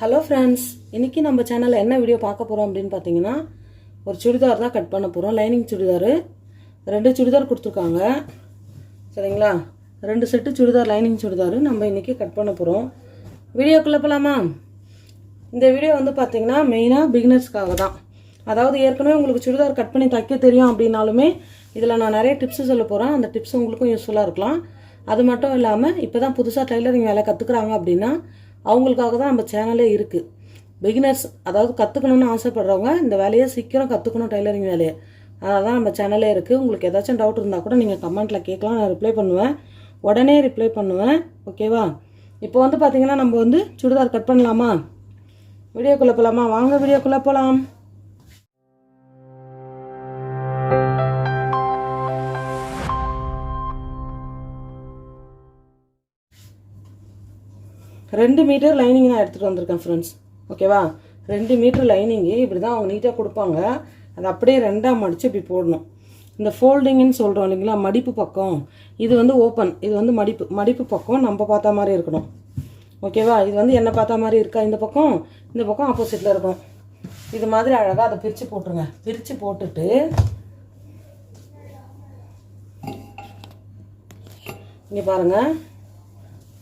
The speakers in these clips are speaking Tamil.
ஹலோ ஃப்ரெண்ட்ஸ் இன்றைக்கி நம்ம சேனலில் என்ன வீடியோ பார்க்க போகிறோம் அப்படின்னு பார்த்தீங்கன்னா ஒரு சுடிதார் தான் கட் பண்ண போகிறோம் லைனிங் சுடிதார். ரெண்டு சுடிதார் கொடுத்துருக்காங்க. சரிங்களா? ரெண்டு செட்டு சுடிதார் லைனிங் சுடிதார் நம்ம இன்றைக்கி கட் பண்ண போகிறோம் வீடியோக்குள்ளே போகலாமா இந்த வீடியோ வந்து பார்த்திங்கன்னா மெயினாக பிகினர்ஸ்க்காக தான். அதாவது ஏற்கனவே உங்களுக்கு சுடிதார் கட் பண்ணி தைக்க தெரியும் அப்படின்னாலுமே இதில் நான் நிறைய டிப்ஸு சொல்ல போகிறேன் அந்த டிப்ஸ் உங்களுக்கும் யூஸ்ஃபுல்லாக இருக்கலாம். அது மட்டும் இல்லாமல் இப்போ தான் புதுசாக டைலரிங் வேலை கற்றுக்குறாங்க அப்படின்னா அவங்களுக்காக தான் நம்ம சேனலே இருக்குது பிகினர்ஸ் அதாவது கற்றுக்கணும்னு ஆசைப்படுறவங்க இந்த வேலையை சீக்கிரம் கற்றுக்கணும் டைலரிங் வேலையை. அதான் தான் நம்ம சேனலே இருக்குது உங்களுக்கு ஏதாச்சும் டவுட் இருந்தால் கூட நீங்கள் கமெண்ட்டில் கேட்கலாம். நான் ரிப்ளை பண்ணுவேன். உடனே ரிப்ளை பண்ணுவேன். ஓகேவா இப்போ வந்து பார்த்தீங்கன்னா நம்ம வந்து சுடிதார் கட் பண்ணலாமா? வீடியோக்குள்ளே போகலாமா வாங்க வீடியோக்குள்ளே போகலாம் ரெண்டு மீட்டர் லைனிங் நான் எடுத்துகிட்டு வந்திருக்கேன் ஃப்ரெண்ட்ஸ் ஓகேவா ரெண்டு மீட்டர் லைனிங்கு இப்படி தான் அவங்க நீட்டாக கொடுப்பாங்க. அதை அப்படியே ரெண்டாக மடித்து இப்படி போடணும். இந்த ஃபோல்டிங்னு சொல்கிறோம் இல்லைங்களா மடிப்பு பக்கம். இது வந்து ஓப்பன் இது வந்து மடிப்பு மடிப்பு பக்கம் நம்ம பார்த்தா மாதிரி இருக்கணும். ஓகேவா இது வந்து என்ன பார்த்தா மாதிரி இருக்கா? இந்த பக்கம்? இந்த பக்கம் ஆப்போசிட்டில் இருக்கும். இது மாதிரி அழகாக அதை பிரித்து போட்டுருங்க. பிரித்து போட்டுட்டு இங்கே பாருங்கள்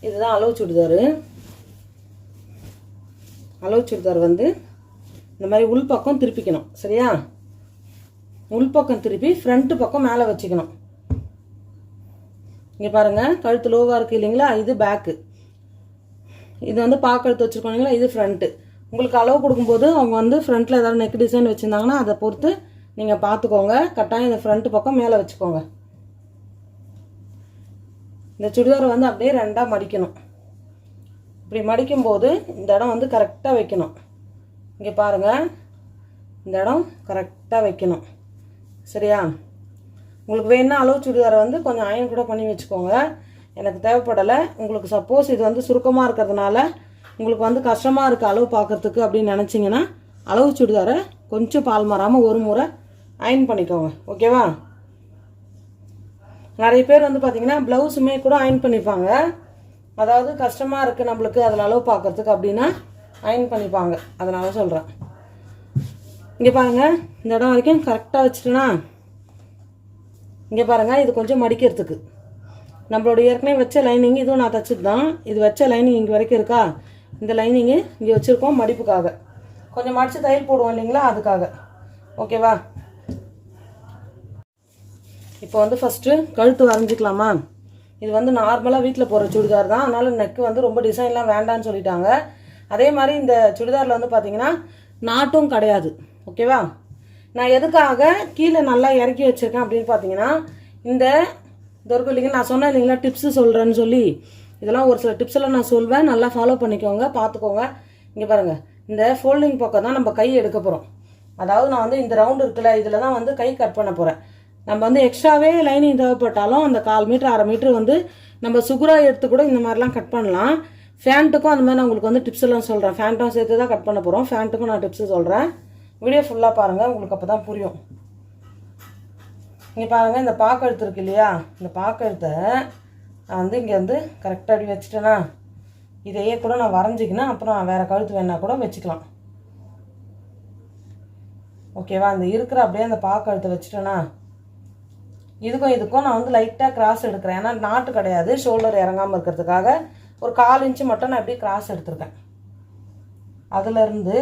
இதுதான் அளவு சுடிதாரு. அளவு சுடிதார் வந்து இந்த மாதிரி உள் பக்கம் திருப்பிக்கணும் சரியா? உள் பக்கம் திருப்பி ஃப்ரண்ட்டு பக்கம் மேலே வச்சுக்கணும். இங்கே பாருங்கள் கழுத்து லோவாக இருக்குது இல்லைங்களா? இது பேக்கு இது வந்து பாக்கழுத்து வச்சுருக்கோம் இல்லைங்களா? இது ஃப்ரண்ட்டு உங்களுக்கு அளவு கொடுக்கும்போது அவங்க வந்து ஃப்ரண்ட்டில் ஏதாவது நெக் டிசைன் வச்சுருந்தாங்கன்னா அதை பொறுத்து நீங்கள் பார்த்துக்கோங்க. கட்டாயம் இந்த ஃப்ரண்ட்டு பக்கம் மேலே வச்சுக்கோங்க. இந்த சுடிதாரை வந்து அப்படியே ரெண்டாக மடிக்கணும். இப்படி மடிக்கும்போது இந்த இடம் வந்து கரெக்டாக வைக்கணும். இங்கே பாருங்கள் இந்த இடம் கரெக்டாக வைக்கணும். சரியா? உங்களுக்கு வேணும்னா அளவு சுடிதாரை வந்து கொஞ்சம் அயன் கூட பண்ணி வச்சுக்கோங்க. எனக்கு தேவைப்படலை. உங்களுக்கு சப்போஸ் இது வந்து சுருக்கமாக இருக்கிறதுனால உங்களுக்கு வந்து கஷ்டமாக இருக்குது அளவு பார்க்கறதுக்கு அப்படின்னு நினச்சிங்கன்னா அளவு சுடிதாரை கொஞ்சம் பால் மாறாமல் ஒரு முறை அயன் பண்ணிக்கோங்க. ஓகேவா நிறைய பேர் வந்து பார்த்திங்கன்னா ப்ளவுஸுமே கூட அயன் பண்ணிப்பாங்க. அதாவது கஷ்டமாக இருக்குது நம்மளுக்கு அதில் அளவு பார்க்கறதுக்கு அப்படின்னா அயன் பண்ணிப்பாங்க. அதனால் சொல்கிறேன் இங்கே பாருங்கள் இந்த இடம் வரைக்கும் கரெக்டாக வச்சுட்டேனா இங்கே பாருங்கள் இது கொஞ்சம் மடிக்கிறதுக்கு. நம்மளோட ஏற்கனவே வச்ச லைனிங் இதுவும் நான் தச்சுட்டு தான் இது வச்ச லைனிங் இங்கே வரைக்கும் இருக்கா? இந்த லைனிங்கு இங்கே வச்சுருக்கோம் மடிப்புக்காக. கொஞ்சம் மடித்து தையல் போடுவோம் இல்லைங்களா அதுக்காக. ஓகேவா இப்போ வந்து ஃபஸ்ட்டு கழுத்து வரைஞ்சிக்கலாமா? இது வந்து நார்மலாக வீட்டில் போடுற சுடிதார் தான். அதனால் நெக்கு வந்து ரொம்ப டிசைன்லாம் வேண்டான்னு சொல்லிட்டாங்க. அதே மாதிரி இந்த சுடிதாரில் வந்து பார்த்தீங்கன்னா நாட்டும் கிடையாது. ஓகேவா நான் எதுக்காக கீழே நல்லா இறக்கி வச்சுருக்கேன் அப்படின்னு பார்த்தீங்கன்னா இந்த இதற்கு இல்லைங்க நான் சொன்னேன் இல்லைங்களா டிப்ஸு சொல்கிறேன்னு சொல்லி. இதெல்லாம் ஒரு சில டிப்ஸ் எல்லாம் நான் சொல்வேன். நல்லா ஃபாலோ பண்ணிக்கோங்க பார்த்துக்கோங்க இங்கே பாருங்கள் இந்த ஃபோல்டிங் பக்கம் தான் நம்ம கை எடுக்க போகிறோம் அதாவது நான் வந்து இந்த ரவுண்டு இருக்குல்ல இதில் தான் வந்து கை கட் பண்ண போகிறேன் நம்ம வந்து எக்ஸ்ட்ராவே லைனிங் தேவைப்பட்டாலும் அந்த கால் மீட்டர் அரை மீட்டர் வந்து நம்ம சுகுராக எடுத்து கூட இந்த மாதிரிலாம் கட் பண்ணலாம். ஃபேண்ட்டுக்கும் அந்த மாதிரி நான் உங்களுக்கு வந்து டிப்ஸ் எல்லாம் சொல்கிறேன் ஃபேண்ட்டும் சேர்த்து தான் கட் பண்ண போகிறோம் ஃபேண்ட்டுக்கும் நான் டிப்ஸு சொல்கிறேன் வீடியோ ஃபுல்லாக பாருங்கள் உங்களுக்கு அப்போ தான் புரியும். இங்கே பாருங்கள் இந்த பாக்கெழுத்து இருக்கு இல்லையா? இந்த பாக்கெழுத்தை நான் வந்து இங்கே வந்து கரெக்டாக அப்படி வச்சுட்டேன்னா இதையே கூட நான் வரைஞ்சிக்கினேன் அப்புறம் வேறு கழுத்து வேணால் கூட வச்சுக்கலாம். ஓகேவா அந்த இருக்கிற அப்படியே அந்த பாக்கெழுத்தை வச்சுட்டேன்னா இதுக்கும் இதுக்கும் நான் வந்து லைட்டாக கிராஸ் எடுக்கிறேன். ஏன்னா நாட்டு கிடையாது. ஷோல்டர் இறங்காமல் இருக்கிறதுக்காக ஒரு கால் இன்ச்சு மட்டும் நான் இப்படி கிராஸ் எடுத்திருக்கேன். அதுலேருந்து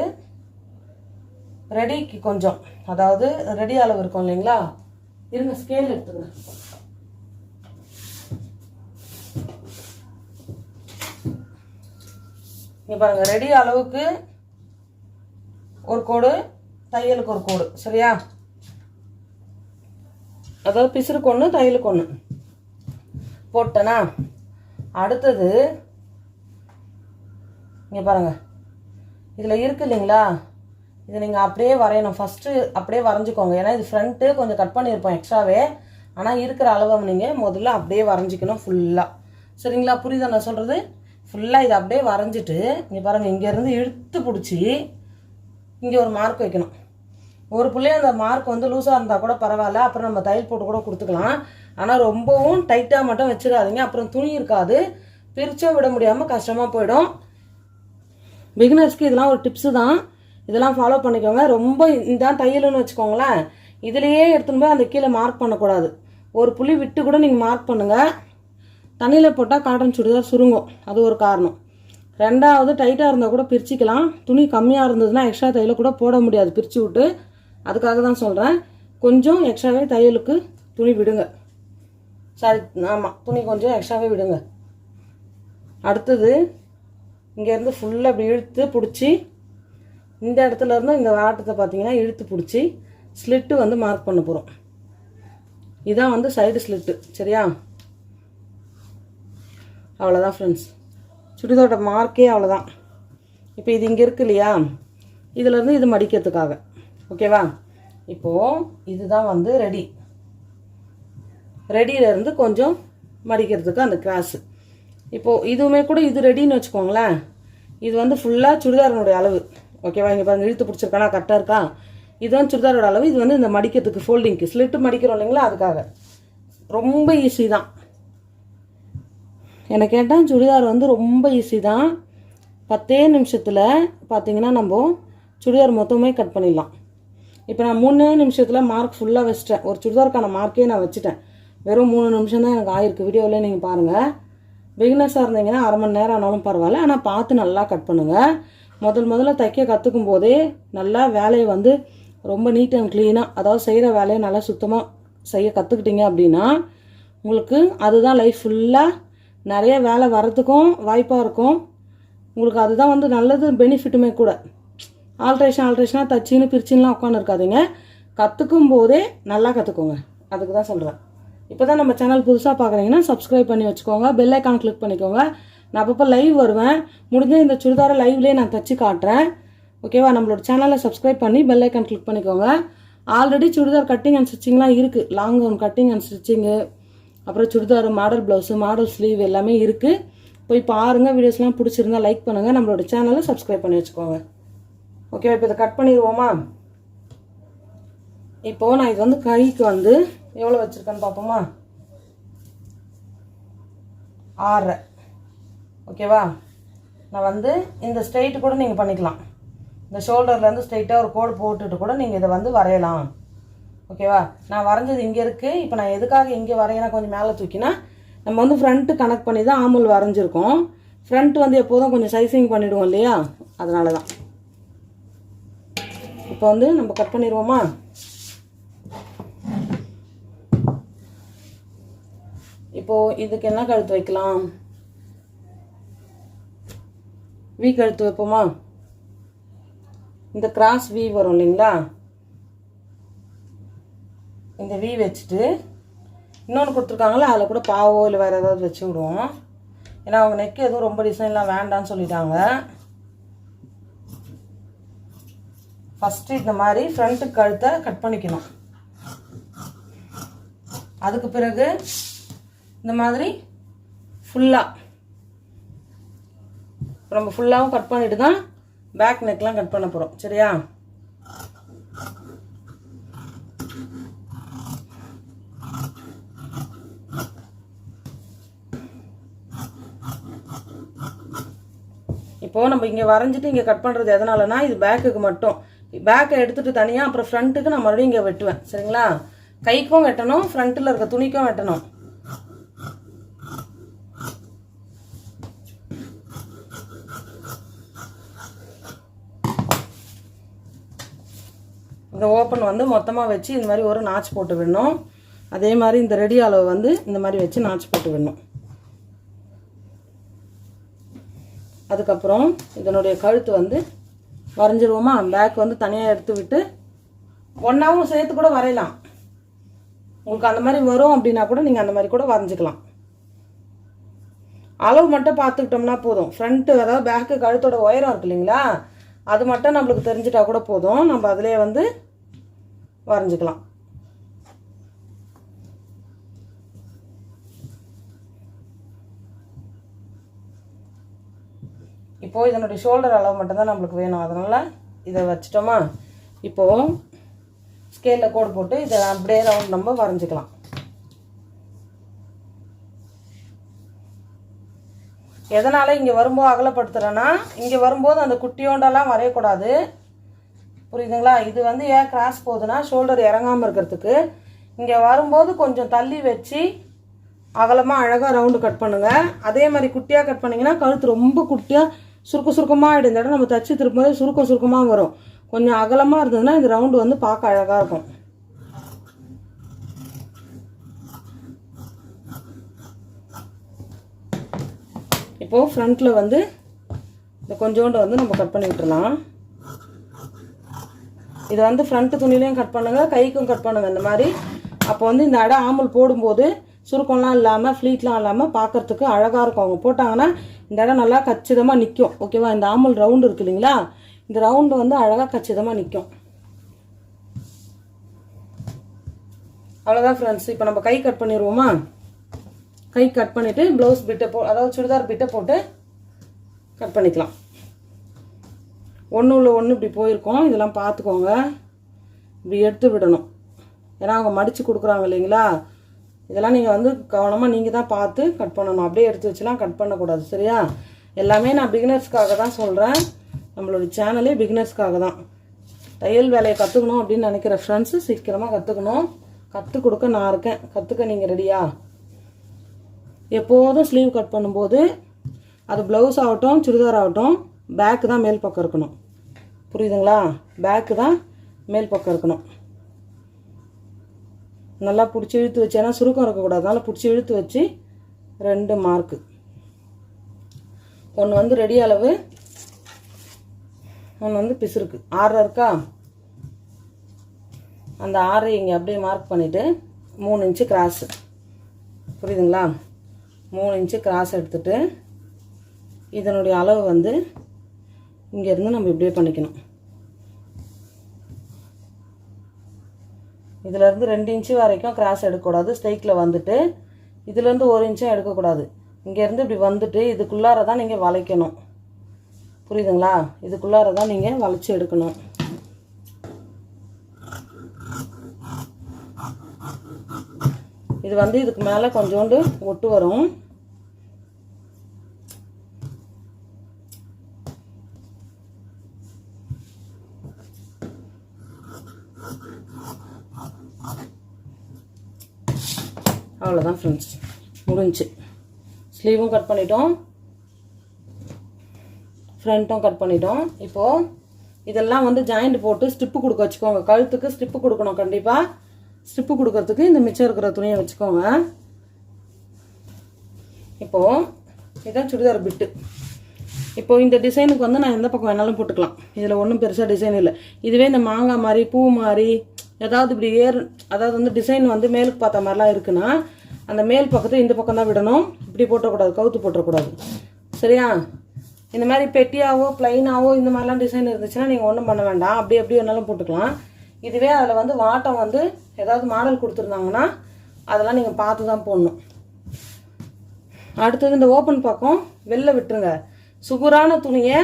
ரெடிக்கு கொஞ்சம். அதாவது ரெடி அளவு இருக்கும் இல்லைங்களா? இருங்க ஸ்கேல் எடுத்துக்கிறேன். இங்கே பாருங்கள் ரெடி அளவுக்கு ஒரு கோடு தையலுக்கு ஒரு கோடு. சரியா? அதாவது பிசுறுக்கு ஒன்று தையலுக்கு ஒன்று போட்டேனா? அடுத்தது இங்கே பாருங்கள் இதில் இருக்கு இல்லைங்களா? இதை நீங்கள் அப்படியே வரையணும். ஃபஸ்ட்டு அப்படியே வரைஞ்சிக்கோங்க. ஏன்னா இது ஃப்ரண்ட்டு கொஞ்சம் கட் பண்ணியிருப்போம் எக்ஸ்ட்ராவே ஆனால் இருக்கிற அளவை நீங்கள் முதல்ல அப்படியே வரைஞ்சிக்கணும் ஃபுல்லாக சரிங்களா? புரியுதா நான் சொல்கிறது ஃபுல்லாக இதை அப்படியே வரைஞ்சிட்டு இங்கே பாருங்கள் இங்கேருந்து இழுத்து பிடிச்சி இங்கே ஒரு மார்க் வைக்கணும். ஒரு புள்ளைய அந்த மார்க் வந்து லூஸாக இருந்தால் கூட பரவாயில்ல. அப்புறம் நம்ம தையல் போட்டு கூட கொடுத்துக்கலாம். ஆனால் ரொம்பவும் டைட்டாக மட்டும் வச்சிடாதீங்க. அப்புறம் துணி இருக்காது. பிரிச்சும் விட முடியாமல் கஷ்டமாக போயிடும். பிகினர்ஸ்க்கு இதெல்லாம் ஒரு டிப்ஸு தான். இதெல்லாம் ஃபாலோ பண்ணிக்கோங்க. ரொம்ப இதான் தையல்னு வச்சுக்கோங்களேன். இதுலேயே எடுத்துன்னு போய் அந்த கீழே மார்க் பண்ணக்கூடாது. ஒரு புள்ளி விட்டு கூட நீங்கள் மார்க் பண்ணுங்கள் தண்ணியில் போட்டால் காட்டன் சுடிதார் சுருங்கும். அது ஒரு காரணம். ரெண்டாவது டைட்டாக இருந்தால் கூட பிரிச்சுக்கலாம். துணி கம்மியாக இருந்ததுன்னா எக்ஸ்ட்ரா தையில் கூட போட முடியாது. பிரித்து விட்டு அதுக்காக தான் சொல்கிறேன் கொஞ்சம் எக்ஸ்ட்ராவே தையலுக்கு துணி விடுங்க. சாரி ஆமாம் துணி கொஞ்சம் எக்ஸ்ட்ராவே விடுங்க. அடுத்தது இங்கேருந்து ஃபுல்லாக இப்படி இழுத்து பிடிச்சி இந்த இடத்துலருந்து இந்த வாட்டத்தை பார்த்தீங்கன்னா இழுத்து பிடிச்சி ஸ்லிட்டு வந்து மார்க் பண்ண போகிறோம் இதான் வந்து சைடு ஸ்லிட்டு சரியா? அவ்வளோதான் ஃப்ரெண்ட்ஸ் சுடிதாரோட மார்க்கே அவ்வளோதான் இப்போ இது இங்கே இருக்கு இல்லையா? இதுலேருந்து இது மடிக்கிறதுக்காக. ஓகேவா? இப்போது இதுதான் வந்து ரெடி. ரெடியிலேருந்து கொஞ்சம் மடிக்கிறதுக்கு அந்த கிராஸு. இப்போது இதுவுமே கூட இது ரெடின்னு வச்சுக்கோங்களேன். இது வந்து ஃபுல்லாக சுடிதாரனுடைய அளவு. ஓகேவா? இங்கே பாருங்கள் இழுத்து பிடிச்சிருக்கானா? கரெக்டாக இருக்கா? இது வந்து சுடிதாரோட அளவு. இது வந்து இந்த மடிக்கிறதுக்கு ஃபோல்டிங்க்கு ஸ்லிட்டு மடிக்கிறோம் இல்லைங்களா? அதுக்காக. ரொம்ப ஈஸி தான். என்னை கேட்டால் சுடிதார் வந்து ரொம்ப ஈஸி தான். பத்தே நிமிஷத்தில் பார்த்தீங்கன்னா நம்ம சுடிதார் மொத்தமே கட் பண்ணிடலாம். இப்போ நான் மூணே நிமிஷத்தில் மார்க் ஃபுல்லாக வச்சிட்டேன். ஒரு சுடிதாருக்கான மார்க்கே நான் வச்சுட்டேன். வெறும் மூணு நிமிஷம் தான் எனக்கு ஆயிருக்கு வீடியோவில் நீங்கள் பாருங்கள் பிகினர்ஸாக இருந்தீங்கன்னா அரை மணி நேரம் ஆனாலும் பரவாயில்ல. ஆனால் பார்த்து நல்லா கட் பண்ணுங்கள் முதல் முதல்ல தைக்க கற்றுக்கும் போதே நல்லா வேலையை வந்து ரொம்ப நீட் அண்ட் க்ளீனாக அதாவது செய்கிற வேலையை நல்லா சுத்தமாக செய்ய கற்றுக்கிட்டீங்க அப்படின்னா உங்களுக்கு அதுதான் லைஃப் ஃபுல்லாக நிறைய வேலை வர்றதுக்கும் வாய்ப்பாக இருக்கும். உங்களுக்கு அதுதான் வந்து நல்லது பெனிஃபிட்டுமே கூட. ஆல்ட்ரேஷன் ஆல்ட்ரேஷனாக தச்சின்னு பிரிச்சின்லாம் உட்காந்துருக்காதீங்க கற்றுக்கும் போதே நல்லா கற்றுக்கோங்க அதுக்கு தான் சொல்கிறேன் இப்போ தான் நம்ம சேனல் புதுசாக பார்க்குறீங்கன்னா சப்ஸ்கிரைப் பண்ணி வச்சுக்கோங்க. பெல் ஐக்கான் கிளிக் பண்ணிக்கோங்க. நான் அப்பப்போ லைவ் வருவேன். முடிஞ்ச இந்த சுடிதாரை லைவ்லேயே நான் தச்சு காட்டுறேன். ஓகேவா நம்மளோட சேனலை சப்ஸ்கிரைப் பண்ணி பெல் ஐக்கான் கிளிக் பண்ணிக்கோங்க. ஆல்ரெடி சுடிதார் கட்டிங் அண்ட் ஸ்டிச்சிங்லாம் இருக்குது long gown cutting and stitching அப்புறம் churidar model blouse model sleeve எல்லாமே இருக்குது போய் பாருங்கள் வீடியோஸ்லாம் பிடிச்சிருந்தா லைக் பண்ணுங்கள் நம்மளோட சேனலை சப்ஸ்கிரைப் பண்ணி வச்சுக்கோங்க. ஓகேவா இப்போ இதை கட் பண்ணிடுவோமா? இப்போது நான் இது வந்து கைக்கு வந்து எவ்வளோ வச்சுருக்கேன்னு பார்ப்போமா? ஆறரை. ஓகேவா நான் வந்து இந்த ஸ்ட்ரெயிட்டு கூட நீங்கள் பண்ணிக்கலாம். இந்த ஷோல்டர்லேருந்து ஸ்ட்ரெயிட்டாக ஒரு கோடு போட்டுட்டு கூட நீங்கள் இதை வந்து வரையலாம். ஓகேவா நான் வரைஞ்சது இங்கே இருக்குது இப்போ நான் எதுக்காக இங்கே வரையினா கொஞ்சம் மேலே தூக்கினா நம்ம வந்து ஃப்ரண்ட்டு கனெக்ட் பண்ணி தான் ஆமுல் வரைஞ்சிருக்கோம். ஃப்ரண்ட் வந்து எப்போதும் கொஞ்சம் சைசிங் பண்ணிவிடுவோம் இல்லையா? அதனால தான் இப்போ வந்து நம்ம கட் பண்ணிடுவோமா? இப்போது இதுக்கு என்ன கழுத்து வைக்கலாம்? வி கழுத்து வைப்போமா? இந்த கிராஸ் வி வரும் இல்லைங்களா? இந்த வி வச்சுட்டு இன்னொன்று கொடுத்துருக்காங்களா அதில் கூட பாவோ இல்லை வேறு ஏதாவது வச்சு விடுவோம். ஏன்னா அவங்க நெக்கு எதுவும் ரொம்ப டிசைன்லாம் வேண்டாம்னு சொல்லிட்டாங்க. ஃபஸ்ட்டு இந்த மாதிரி ஃப்ரண்ட்டு கழுத்தை கட் பண்ணிக்கணும். அதுக்கு பிறகு இந்த மாதிரி ஃபுல்லாக நம்ம ஃபுல்லாகவும் கட் பண்ணிட்டு தான் பேக் நெக்லாம் கட் பண்ண போகிறோம் சரியா? இப்போது நம்ம இங்கே வரைஞ்சிட்டு இங்கே கட் பண்ணுறது எதனாலனா இது பேக்குக்கு மட்டும். பேக்கை எடுத்துகிட்டு தனியாக அப்புறம் ஃப்ரண்ட்டுக்கு நான் மறுபடியும் இங்கே வெட்டுவேன். சரிங்களா? கைக்கும் வெட்டணும் ஃப்ரண்ட்டில் இருக்க துணிக்கும் வெட்டணும். இந்த ஓப்பன் வந்து மொத்தமாக வச்சு இந்த மாதிரி ஒரு நாச் போட்டு விடணும். அதே மாதிரி இந்த ரெடி அளவு வந்து இந்த மாதிரி வச்சு நாச் போட்டு விடணும். அதுக்கப்புறம் இதனுடைய கழுத்து வந்து வரைஞ்சிருவோமா? பேக் வந்து தனியாக எடுத்து விட்டு ஒன்றாவும் சேர்த்து கூட வரையலாம். உங்களுக்கு அந்த மாதிரி வரும் அப்படின்னா கூட நீங்கள் அந்த மாதிரி கூட வரைஞ்சிக்கலாம். அளவு மட்டும் பார்த்துக்கிட்டோம்னா போதும். ஃப்ரண்ட்டு அதாவது பேக்கு கழுத்தோட உயரம் இருக்கு இல்லைங்களா? அது மட்டும் நம்மளுக்கு தெரிஞ்சிட்டா கூட போதும். நம்ம அதிலே வந்து வரைஞ்சிக்கலாம். இப்போது இதனுடைய ஷோல்டர் அளவு மட்டும்தான் நம்மளுக்கு வேணும். அதனால் இதை வச்சிட்டோமா? இப்போது ஸ்கேலில் கோடு போட்டு இதை அப்படியே ரவுண்ட் நம்ம வரைஞ்சிக்கலாம். எதனால் இங்கே வரும்போது அகலப்படுத்துகிறேன்னா இங்கே வரும்போது அந்த குட்டியோண்டெல்லாம் வரையக்கூடாது. புரியுதுங்களா? இது வந்து ஏன் கிராஸ் போகுதுன்னா ஷோல்டர் இறங்காமல் இருக்கிறதுக்கு. இங்கே வரும்போது கொஞ்சம் தள்ளி வச்சு அகலமாக அழகாக ரவுண்டு கட் பண்ணுங்கள் அதே மாதிரி குட்டியாக கட் பண்ணிங்கன்னா கழுத்து ரொம்ப குட்டியாக சுருக்க சுருக்கமாக ஆகிடும் இந்த இடம் நம்ம தச்சு திருப்பும்போது சுருக்கம் சுருக்கமாக வரும். கொஞ்சம் அகலமாக இருந்ததுன்னா இந்த ரவுண்டு வந்து பார்க்க அழகாக இருக்கும். இப்போது ஃப்ரண்ட்டில் வந்து இந்த கொஞ்சோண்டு வந்து நம்ம கட் பண்ணி இதை வந்து ஃப்ரண்ட்டு துணிலையும் கட் பண்ணுங்கள் கைக்கும் கட் பண்ணுங்கள் இந்த மாதிரி. அப்போ வந்து இந்த இடம் ஆம்பல் போடும்போது சுருக்கம்லாம் இல்லாமல் ஃப்ளீட்லாம் இல்லாமல் பார்க்கறதுக்கு அழகாக இருக்கும். அவங்க போட்டாங்கன்னா இந்த இடம் நல்லா கச்சிதமாக நிற்கும் ஓகேவா இந்த ஆமல் ரவுண்டு இருக்கு இல்லைங்களா? இந்த ரவுண்டு வந்து அழகாக கச்சிதமாக நிற்கும் அவ்வளோதான் ஃப்ரெண்ட்ஸ் இப்போ நம்ம கை கட் பண்ணிடுவோமா கை கட் பண்ணிவிட்டு ப்ளவுஸ் பிட்டை போ அதாவது சுடிதார் பிட்டை போட்டு கட் பண்ணிக்கலாம். ஒன்று உள்ள ஒன்று இப்படி போயிருக்கோம். இதெல்லாம் பார்த்துக்கோங்க. இப்படி எடுத்து விடணும். ஏன்னா அவங்க மடித்து கொடுக்குறாங்க இல்லைங்களா? இதெல்லாம் நீங்கள் வந்து கவனமாக நீங்கள் தான் பார்த்து கட் பண்ணணும். அப்படியே எடுத்து வச்சுலாம் கட் பண்ணக்கூடாது சரியா? எல்லாமே நான் பிகினர்ஸ்க்காக தான் சொல்கிறேன் நம்மளுடைய சேனலே பிகினர்ஸ்க்காக தான். தையல் வேலையை கற்றுக்கணும் அப்படின்னு நினைக்கிற ஃப்ரெண்ட்ஸு சீக்கிரமாக கற்றுக்கணும் கற்றுக் கொடுக்க நான் இருக்கேன். கற்றுக்க நீங்கள் ரெடியா எப்போதும் ஸ்லீவ் கட் பண்ணும்போது அது ப்ளவுஸ் ஆகட்டும் சுடிதார் ஆகட்டும் பேக்கு தான் மேல் பக்கம் இருக்கணும். புரியுதுங்களா? பேக்கு தான் மேல் பக்கம் இருக்கணும். நல்லா பிடிச்சி இழுத்து வச்சு ஏன்னா சுருக்கம் இருக்கக்கூடாது. அதனால் பிடிச்சி இழுத்து வச்சு ரெண்டு மார்க்கு ஒன்று வந்து ரெடி அளவு ஒன்று வந்து பிசுருக்கு ஆறரை இருக்கா? அந்த ஆறை இங்கே அப்படியே மார்க் பண்ணிவிட்டு மூணு இன்ச்சு கிராஸு புரியுதுங்களா? மூணு இன்ச்சு கிராஸ் எடுத்துட்டு இதனுடைய அளவு வந்து இங்கேருந்து நம்ம இப்படியே பண்ணிக்கணும். இதிலேருந்து ரெண்டு இன்ச்சு வரைக்கும் கிராஸ் எடுக்கக்கூடாது. ஸ்ட்ரைக்கில் வந்துட்டு இதுலேருந்து ஒரு இன்ச்சும் எடுக்கக்கூடாது. இங்கேருந்து இப்படி வந்துட்டு இதுக்குள்ளார தான் நீங்கள் வளைக்கணும். புரியுதுங்களா? இதுக்குள்ளார தான் நீங்கள் வளைச்சி எடுக்கணும். இது வந்து இதுக்கு மேலே கொஞ்சோண்டு ஒட்டு வரும். அவ்வளோதான் ஃப்ரெண்ட்ஸ் முடிஞ்சு. ஸ்லீவும் கட் பண்ணிட்டோம். ஃப்ரண்ட்டும் கட் பண்ணிட்டோம். இப்போது இதெல்லாம் வந்து ஜாயிண்ட் போட்டு ஸ்டிப்பு கொடுக்க வச்சுக்கோங்க. கழுத்துக்கு ஸ்டிப்பு கொடுக்கணும் கண்டிப்பாக ஸ்டிப்பு கொடுக்கறதுக்கு இந்த மிச்சம் இருக்கிற துணியை வச்சுக்கோங்க. இப்போது இதுதான் சுடிதார் பிட்டு இப்போது இந்த டிசைனுக்கு வந்து நான் எந்த பக்கம் வேணாலும் போட்டுக்கலாம். இதில் ஒன்றும் பெருசாக டிசைன் இல்லை. இதுவே இந்த மாங்காய் மாதிரி பூ மாதிரி ஏதாவது இப்படி ஏர் அதாவது வந்து டிசைன் வந்து மேலுக்கு பார்த்த மாதிரிலாம் இருக்குன்னா அந்த மேல் பக்கத்தை இந்த பக்கம் தான் விடணும். இப்படி போட்டக்கூடாது கவுத்து போட்டுறக்கூடாது சரியா? இந்த மாதிரி பெட்டியாவோ ப்ளைனாவோ இந்த மாதிரிலாம் டிசைன் இருந்துச்சுன்னா நீங்கள் ஒன்றும் பண்ண வேண்டாம். அப்படி எப்படி வேணாலும் போட்டுக்கலாம். இதுவே அதில் வந்து வாட்டம் வந்து ஏதாவது மாடல் கொடுத்துருந்தாங்கன்னா அதெல்லாம் நீங்கள் பார்த்து தான் போடணும். அடுத்தது இந்த ஓப்பன் பக்கம் வெளில விட்டுருங்க. சுகுரான துணியை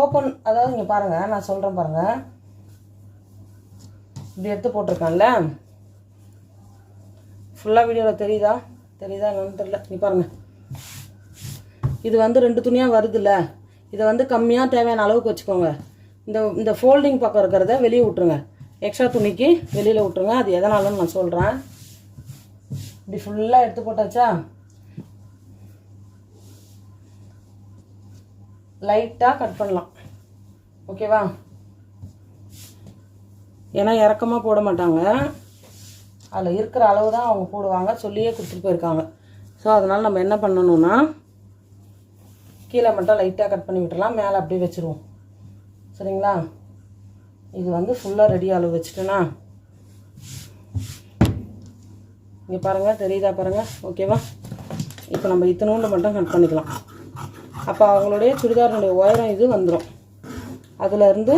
ஓப்பன் அதாவது நீங்கள் பாருங்கள் நான் சொல்கிறேன் பாருங்கள் இப்படி எடுத்து போட்டிருக்கேன்ல. ஃபுல்லாக வீடியோவில் தெரியுதா? தெரியுதா என்னன்னு தெரில நீ பாருங்கள் இது வந்து ரெண்டு துணியாக வருதுல்ல. இதை வந்து கம்மியாக தேவையான அளவுக்கு வச்சுக்கோங்க. இந்த இந்த ஃபோல்டிங் பக்கம் இருக்கிறத வெளியே விட்ருங்க எக்ஸ்ட்ரா துணிக்கு வெளியில் விட்ருங்க அது எதனாலன்னு நான் சொல்கிறேன் இப்படி ஃபுல்லாக எடுத்து போட்டாச்சா? லைட்டாக கட் பண்ணலாம். ஓகேவா ஏன்னா இறக்கமாக போட மாட்டாங்க. அதில் இருக்கிற அளவு தான் அவங்க போடுவாங்க சொல்லியே கொடுத்துட்டு போயிருக்காங்க. ஸோ அதனால் நம்ம என்ன பண்ணணும்னா கீழே மட்டும் லைட்டாக கட் பண்ணி விட்டுலாம் மேலே அப்படியே வச்சுருவோம். சரிங்களா? இது வந்து ஃபுல்லாக ரெடி அளவு வச்சுட்டேன்னா இங்கே பாருங்கள் தெரியுதா பாருங்கள் ஓகேவா இப்போ நம்ம இத்தனோண்டு மட்டும் கட் பண்ணிக்கலாம். அப்போ அவங்களுடைய சுடிதாரினுடைய உயரம் இது வந்துடும் அதுலேருந்து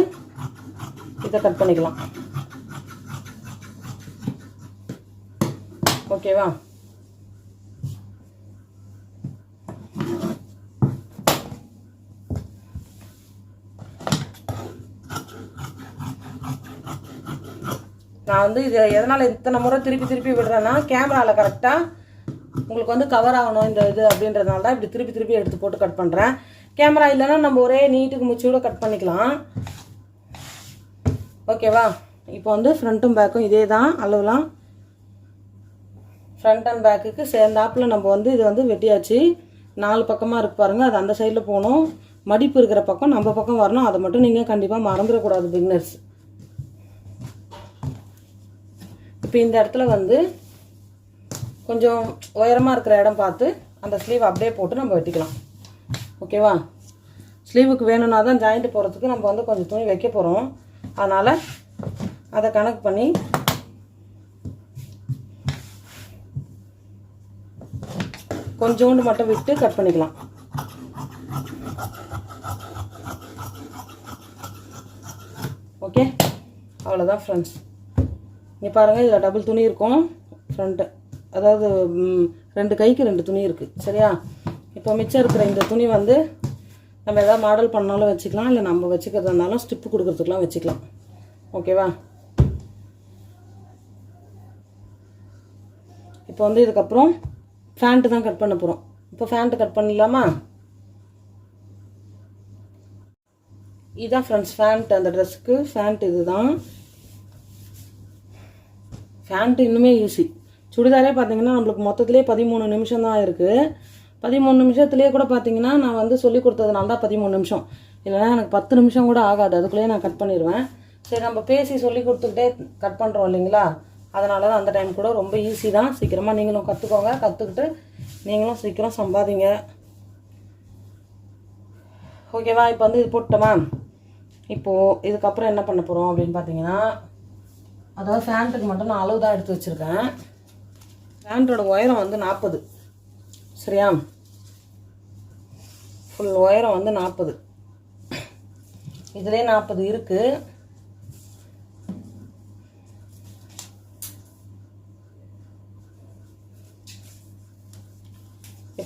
இதை கட் பண்ணிக்கலாம். ஓகேவா? நான் வந்து இது எதனால் இத்தனை முறை திருப்பி திருப்பி விடுறேன்னா கேமராவில் கரெக்டாக உங்களுக்கு வந்து கவர் ஆகணும் இந்த இது அப்படின்றதுனால தான் இப்படி திருப்பி திருப்பி எடுத்து போட்டு கட் பண்ணுறேன் கேமரா இல்லைன்னா நம்ம ஒரே நீட்டுக்கு முச்சூட கட் பண்ணிக்கலாம். ஓகேவா? இப்போ வந்து ஃப்ரண்ட்டும் பேக்கும் இதே தான் அளவுலாம் ஃப்ரண்ட் அண்ட் பேக்குக்கு சேர்ந்தாப்பில் நம்ம வந்து இது வந்து வெட்டியாச்சு. நாலு பக்கமாக இருக்கு பாருங்கள் அது அந்த சைடில் போகணும். மடிப்பு இருக்கிற பக்கம் நம்ம பக்கம் வரணும். அதை மட்டும் நீங்கள் கண்டிப்பாக மறந்துடக்கூடாது பிக்னர்ஸ் இப்போ இந்த இடத்துல வந்து கொஞ்சம் உயரமாக இருக்கிற இடம் பார்த்து அந்த ஸ்லீவ் அப்படியே போட்டு நம்ம வெட்டிக்கலாம். ஓகேவா ஸ்லீவுக்கு வேணும்னா தான் ஜாயிண்ட் போகிறதுக்கு நம்ம வந்து கொஞ்சம் துணி வைக்க போகிறோம் அதனால் அதை கணக்கு பண்ணி கொஞ்சோண்டு மட்டும் விட்டு கட் பண்ணிக்கலாம். ஓகே? அவ்வளோதான் ஃப்ரெண்ட்ஸ் இங்கே பாருங்கள் இதில் டபுள் துணி இருக்கும். ஃப்ரண்ட்டு அதாவது ரெண்டு கைக்கு ரெண்டு துணி இருக்குது சரியா? இப்போ மிச்சம் இருக்கிற இந்த துணி வந்து நம்ம எதாவது மாடல் பண்ணாலும் வச்சுக்கலாம். இல்லை நம்ம வச்சுக்கிறதா இருந்தாலும் ஸ்டிப்பு கொடுக்குறதுக்குலாம் வச்சுக்கலாம். ஓகேவா? இப்போ வந்து இதுக்கப்புறம் ஃபேண்ட்டு தான் கட் பண்ண போகிறோம் இப்போ ஃபேண்ட்டு கட் பண்ணிடலாமா இதுதான் ஃப்ரெண்ட்ஸ் ஃபேண்ட் அந்த ட்ரெஸ்ஸுக்கு ஃபேண்ட் இதுதான். ஃபேண்ட்டு இன்னுமே ஈஸி சுடிதாரே பார்த்தீங்கன்னா நம்மளுக்கு மொத்தத்திலே பதிமூணு நிமிஷம் தான் இருக்குது பதிமூணு நிமிஷத்துலேயே கூட பார்த்தீங்கன்னா நான் வந்து சொல்லி கொடுத்ததுனால தான் பதிமூணு நிமிஷம். இல்லைன்னா எனக்கு பத்து நிமிஷம் கூட ஆகாது. அதுக்குள்ளேயே நான் கட் பண்ணிடுவேன் சரி நம்ம பேசி சொல்லி கொடுத்துக்கிட்டே கட் பண்ணுறோம் இல்லைங்களா? அதனால தான் அந்த டைம் கூட ரொம்ப ஈஸி தான். சீக்கிரமாக நீங்களும் கற்றுக்கோங்க கற்றுக்கிட்டு நீங்களும் சீக்கிரம் சம்பாதிங்க. ஓகேவா இப்போ வந்து இது போட்டோமா இப்போது இதுக்கப்புறம் என்ன பண்ண போகிறோம் அப்படின்னு பார்த்தீங்கன்னா அதாவது ஃபேண்ட்டுக்கு மட்டும் நான் அளவு தான் எடுத்து வச்சுருக்கேன். ஃபேண்ட்டோட உயரம் வந்து நாற்பது சரியா? ஃபுல் உயரம் வந்து நாற்பது இதுலேயே நாற்பது இருக்குது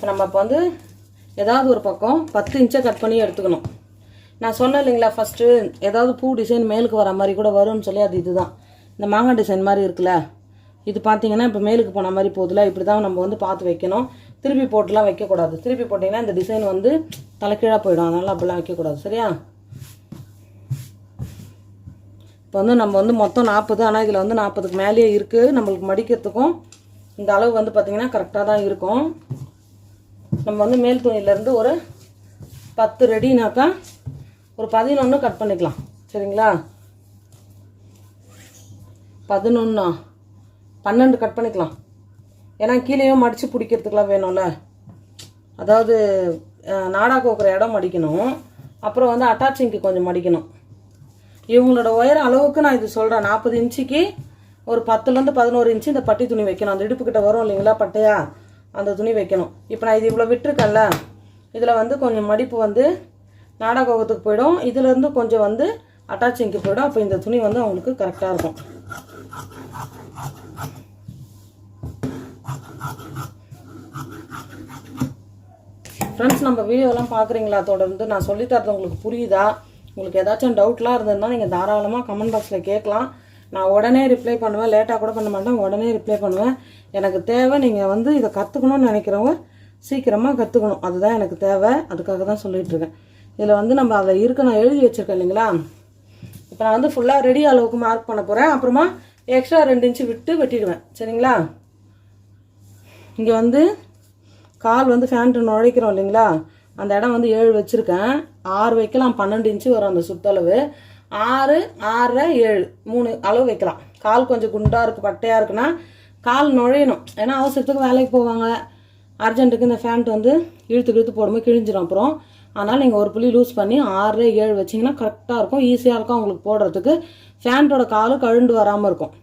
இப்போ நம்ம இப்போ வந்து ஏதாவது ஒரு பக்கம் பத்து இன்ச்சை கட் பண்ணி எடுத்துக்கணும். நான் சொன்னேன் இல்லைங்களா ஃபஸ்ட்டு ஏதாவது பூ டிசைன் மேலுக்கு வர மாதிரி கூட வரும்னு சொல்லி அது இதுதான். இந்த மாங்காய் டிசைன் மாதிரி இருக்குல்ல இது பார்த்தீங்கன்னா இப்போ மேலுக்கு போன மாதிரி போதில் இப்படி தான் நம்ம வந்து பார்த்து வைக்கணும். திருப்பி போட்டுலாம் வைக்கக்கூடாது. திருப்பி போட்டிங்கன்னா இந்த டிசைன் வந்து தலைக்கீழாக போயிடும். அதனால் அப்படிலாம் வைக்கக்கூடாது. சரியா? இப்போ வந்து நம்ம வந்து மொத்தம் நாற்பது ஆனால் இதில் வந்து நாற்பதுக்கு மேலேயே இருக்குது நம்மளுக்கு மடிக்கிறதுக்கும் இந்த அளவு வந்து பார்த்திங்கன்னா கரெக்டாக தான் இருக்கும். நம்ம வந்து மேல் துணியிலேருந்து ஒரு பத்து ரெடினாக்கா ஒரு பதினொன்று கட் பண்ணிக்கலாம். சரிங்களா? பதினொன்னா? பன்னெண்டு கட் பண்ணிக்கலாம். ஏன்னா கீழேயும் மடித்து பிடிக்கிறதுக்கெலாம் வேணும்ல. அதாவது நாடா கோக்குற இடம் மடிக்கணும். அப்புறம் வந்து அட்டாச்சிங்க்கு கொஞ்சம் மடிக்கணும். இவங்களோட உயர அளவுக்கு நான் இது சொல்கிறேன் நாற்பது இன்ச்சுக்கு ஒரு பத்துலேருந்து பதினோரு இன்ச்சு இந்த பட்டி துணி வைக்கணும். அந்த இடுப்புக்கிட்ட வரும் இல்லைங்களா பட்டையா? அந்த துணி வைக்கணும். இப்போ நான் இது இவ்வளோ விட்டுருக்கேன்ல இதில் வந்து கொஞ்சம் மடிப்பு வந்து நாடகத்துக்கு போயிடும். இதுலேருந்து கொஞ்சம் வந்து அட்டாச்சிங்க்கு போயிடும். அப்போ இந்த துணி வந்து அவங்களுக்கு கரெக்டாக இருக்கும். ஃப்ரெண்ட்ஸ் நம்ம வீடியோலாம் பார்க்குறீங்களா? தொடர்ந்து நான் சொல்லித்தரது உங்களுக்கு புரியுதா? உங்களுக்கு ஏதாச்சும் டவுட்லாம் இருந்ததுன்னா நீங்கள் தாராளமாக கமெண்ட் பாக்ஸில் கேட்கலாம். நான் உடனே ரிப்ளை பண்ணுவேன். லேட்டாக கூட பண்ண மாட்டேன். உடனே ரிப்ளை பண்ணுவேன். எனக்கு தேவை நீங்கள் வந்து இதை கற்றுக்கணும்னு நினைக்கிறவங்க சீக்கிரமாக கற்றுக்கணும் அதுதான் எனக்கு தேவை. அதுக்காக தான் சொல்லிகிட்ருக்கேன் இதில் வந்து நம்ம அதில் இருக்க நான் எழுதி வச்சுருக்கேன் இல்லைங்களா? இப்போ நான் வந்து ஃபுல்லாக ரெடி அளவுக்கு மார்க் பண்ண போகிறேன் அப்புறமா எக்ஸ்ட்ரா ரெண்டு இன்ச்சு விட்டு வெட்டிடுவேன். சரிங்களா? இங்கே வந்து கால் வந்து ஃபேண்ட்டு நுழைக்கிறோம் இல்லைங்களா? அந்த இடம் வந்து ஏழு வச்சுருக்கேன். ஆறு வைக்கலாம். பன்னெண்டு இன்ச்சு வரும் அந்த சுத்தளவு. ஆறு ஆறரை ஏழு. மூணு. அளவு வைக்கலாம். கால் கொஞ்சம் குண்டாக இருக்குது பட்டையாக இருக்குன்னா கால் நுழையணும். ஏன்னா அவசரத்துக்கு வேலைக்கு போவாங்க. அர்ஜென்ட்டுக்கு இந்த ஃபேண்ட் வந்து இழுத்து இழுத்து போடும்போது கிழிஞ்சிடும் அப்புறம். அதனால் நீங்கள் ஒரு புள்ளி லூஸ் பண்ணி ஆறு ஏழு வச்சிங்கன்னா கரெக்டாக இருக்கும். ஈஸியாக இருக்கும் அவங்களுக்கு போடுறதுக்கு. ஃபேண்ட்டோட காலும் கழுண்டு வராமல் இருக்கும்.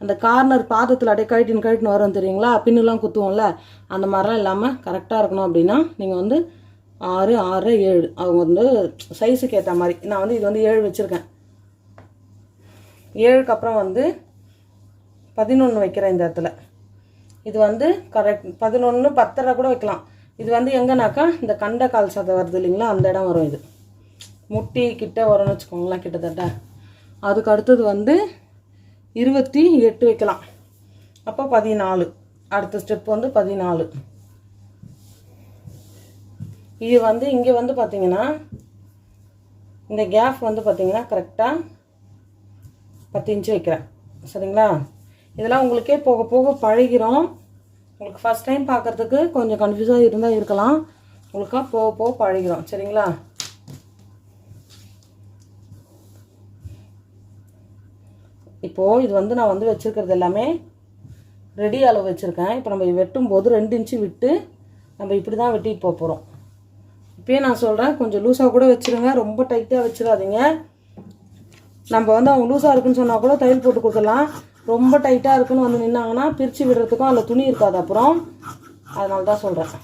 அந்த கார்னர் பாதத்தில் அப்படியே கழட்டின்னு கழட்டின்னு வரும் தெரியுங்களா? பின்னுலாம் குத்துவோம்ல. அந்த மாதிரிலாம் இல்லாமல் கரெக்டாக இருக்கணும் அப்படின்னா நீங்கள் வந்து ஆறு ஆறு ஏழு. அவங்க வந்து சைஸுக்கு ஏற்ற மாதிரி. நான் வந்து இது வந்து ஏழு வச்சுருக்கேன். ஏழுக்கு அப்புறம் வந்து பதினொன்று வைக்கிறேன் இந்த இடத்துல. இது வந்து கரெக்ட் பதினொன்று பத்தரை கூட வைக்கலாம். இது வந்து எங்கேனாக்கா இந்த கண்ட கால் சதை வருது இல்லைங்களா? அந்த இடம் வரும் இது. முட்டி கிட்ட வரும்னு வச்சுக்கோங்களேன் கிட்டத்தட்ட. அதுக்கு அடுத்தது வந்து இருபத்தி எட்டு வைக்கலாம். அப்போ பதினாலு. அடுத்த ஸ்டெப் வந்து பதினாலு. இது வந்து இங்கே வந்து பார்த்தீங்கன்னா இந்த கேப் வந்து பார்த்தீங்கன்னா கரெக்டாக பத்து இன்ச்சு வைக்கிறேன். சரிங்களா? இதெல்லாம் உங்களுக்கே போக போக பழகிறோம் உங்களுக்கு ஃபஸ்ட் டைம் பார்க்குறதுக்கு கொஞ்சம் கன்ஃபியூஸாக இருந்தால் இருக்கலாம். உங்களுக்காக போக போக பழகிறோம் சரிங்களா? இப்போது இது வந்து நான் வந்து வச்சுருக்கிறது எல்லாமே ரெடி அளவு வச்சுருக்கேன். இப்போ நம்ம வெட்டும் போது ரெண்டு இன்ச்சு விட்டு நம்ம இப்படி தான் வெட்டிட்டு போக போகிறோம் இப்போயே நான் சொல்கிறேன் கொஞ்சம் லூஸாக கூட வச்சுருங்க. ரொம்ப டைட்டாக வச்சிடாதீங்க. நம்ம வந்து அவங்க லூஸாக இருக்குன்னு சொன்னால் கூட தையல் போட்டு கொடுத்துடலாம் ரொம்ப டைட்டாக இருக்குன்னு வந்து நின்னாங்கன்னா பிரித்து விடுறதுக்கும் அதில் துணி இருக்காது அப்புறம். அதனால தான் சொல்கிறேன்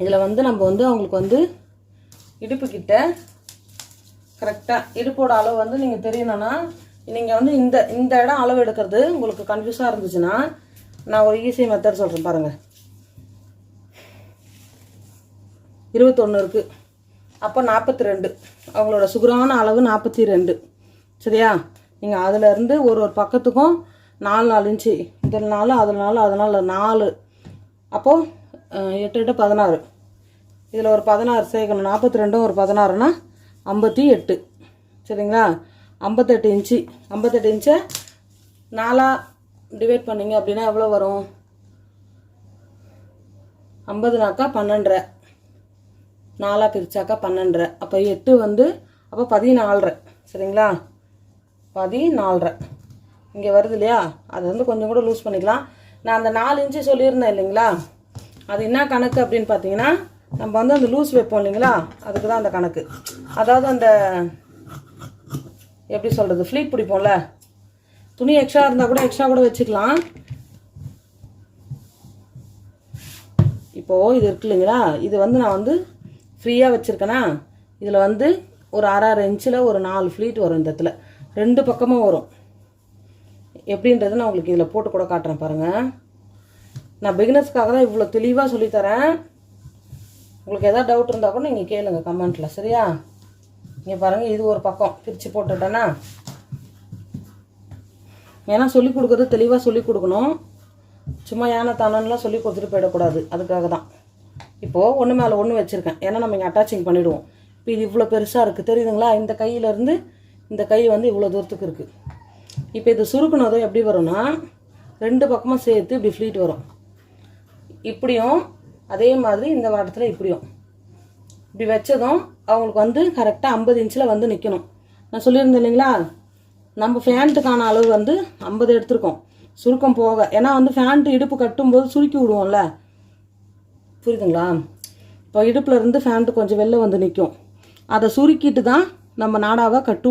இதில் வந்து நம்ம வந்து அவங்களுக்கு வந்து இடுப்புக்கிட்ட கரெக்டாக இடுப்போட அளவு வந்து நீங்கள் தெரியணும்னா நீங்கள் வந்து இந்த இந்த இடம் அளவு எடுக்கிறது உங்களுக்கு கன்ஃபியூஸாக இருந்துச்சுன்னா நான் ஒரு ஈஸி மெத்தட் சொல்கிறேன் பாருங்கள் இருபத்தொன்று இருக்குது அப்போ நாற்பத்தி ரெண்டு அவங்களோட சுகரான அளவு நாற்பத்தி ரெண்டு சரியா நீங்கள் அதிலேருந்து ஒரு ஒரு பக்கத்துக்கும் நாலு நாலு இன்ச்சு. இதில் நாலு அதில் நாலு அதனால் நாலு அப்போது எட்டு எட்டு பதினாறு. இதில் ஒரு பதினாறு சேர்க்கணும். நாற்பத்தி ரெண்டும் ஒரு பதினாறுனா ஐம்பத்தி எட்டு. சரிங்களா? ஐம்பத்தெட்டு இன்ச்சு. ஐம்பத்தெட்டு இன்ச்சை நாலாக டிவைட் பண்ணீங்க அப்படின்னா எவ்வளோ வரும்? ஐம்பதுனாக்கா பன்னெண்டரை. நாலாக பிரிச்சாக்கா பன்னெண்டரை. அப்போ எட்டு வந்து அப்போ பதினாலரை. சரிங்களா? பதினாலரை. இங்கே வருது இல்லையா? அது வந்து கொஞ்சம் கூட லூஸ் பண்ணிக்கலாம். நான் அந்த நாலு இன்ச்சு சொல்லியிருந்தேன் இல்லைங்களா? அது என்ன கணக்கு அப்படின்னு பார்த்தீங்கன்னா நம்ம வந்து அந்த லூஸ் வைப்போம் இல்லைங்களா? அதுக்கு தான் அந்த கணக்கு. அதாவது அந்த எப்படி சொல்கிறது ஃப்ளீட் பிடிப்போம்ல? துணி எக்ஸ்ட்ரா இருந்தால் கூட எக்ஸ்ட்ரா கூட வச்சுக்கலாம். இப்போது இது இருக்கு இல்லைங்களா? இது வந்து நான் வந்து ஃப்ரீயாக வச்சுருக்கேனா? இதில் வந்து ஒரு அரை அரை இன்ச்சில் ஒரு நாலு ஃப்ளீட் வரும் இந்த இடத்துல. ரெண்டு பக்கமும் வரும். எப்படின்றது நான் உங்களுக்கு இதில் போட்டு கூட காட்டுறேன் பாருங்கள் நான் பிகினர்ஸ்க்காக தான் இவ்வளோ தெளிவாக சொல்லித்தரேன் உங்களுக்கு எதாவது டவுட் இருந்தால் கூட நீங்கள் கேளுங்க கமெண்ட்டில் சரியா? இங்கே பாருங்கள் இது ஒரு பக்கம். பிரித்து போட்டுட்டேன்னா? ஏன்னா சொல்லிக் கொடுக்குறது தெளிவாக சொல்லிக் கொடுக்கணும். சும்மா யானை தானன்லாம் சொல்லி கொடுத்துட்டு போயிடக்கூடாது. அதுக்காக தான். இப்போது ஒன்று மேலே ஒன்று வச்சுருக்கேன். ஏன்னா நம்ம இங்கே அட்டாச்சிங் பண்ணிவிடுவோம் இப்போ இது இவ்வளோ பெருசாக இருக்குது தெரியுதுங்களா? இந்த கையிலேருந்து இந்த கை வந்து இவ்வளோ தூரத்துக்கு இருக்குது இப்போ இது சுருக்குனதும் எப்படி வரும்னா ரெண்டு பக்கமும் சேர்த்து இப்படி ஃப்ளீட் வரும். இப்படியும் அதே மாதிரி இந்த வாரத்தில் இப்படியும். இப்படி வச்சதும் அவங்களுக்கு வந்து கரெக்டாக ஐம்பது இன்ச்சில் வந்து நிற்கணும் நான் சொல்லியிருந்தேன் இல்லைங்களா? நம்ம ஃபேண்ட்டுக்கான அளவு வந்து ஐம்பது எடுத்திருக்கோம். சுருக்கம் போக ஏன்னா வந்து ஃபேண்ட்டு இடுப்பு கட்டும்போது சுருக்கி விடுவோம்ல. புரியுதுங்களா? இப்போ இடுப்பில் இருந்து ஃபேண்ட்டு கொஞ்சம் வெளில வந்து நிற்கும் அதை சுருக்கிட்டு தான் நம்ம நாடாவை கட்டுவோம்.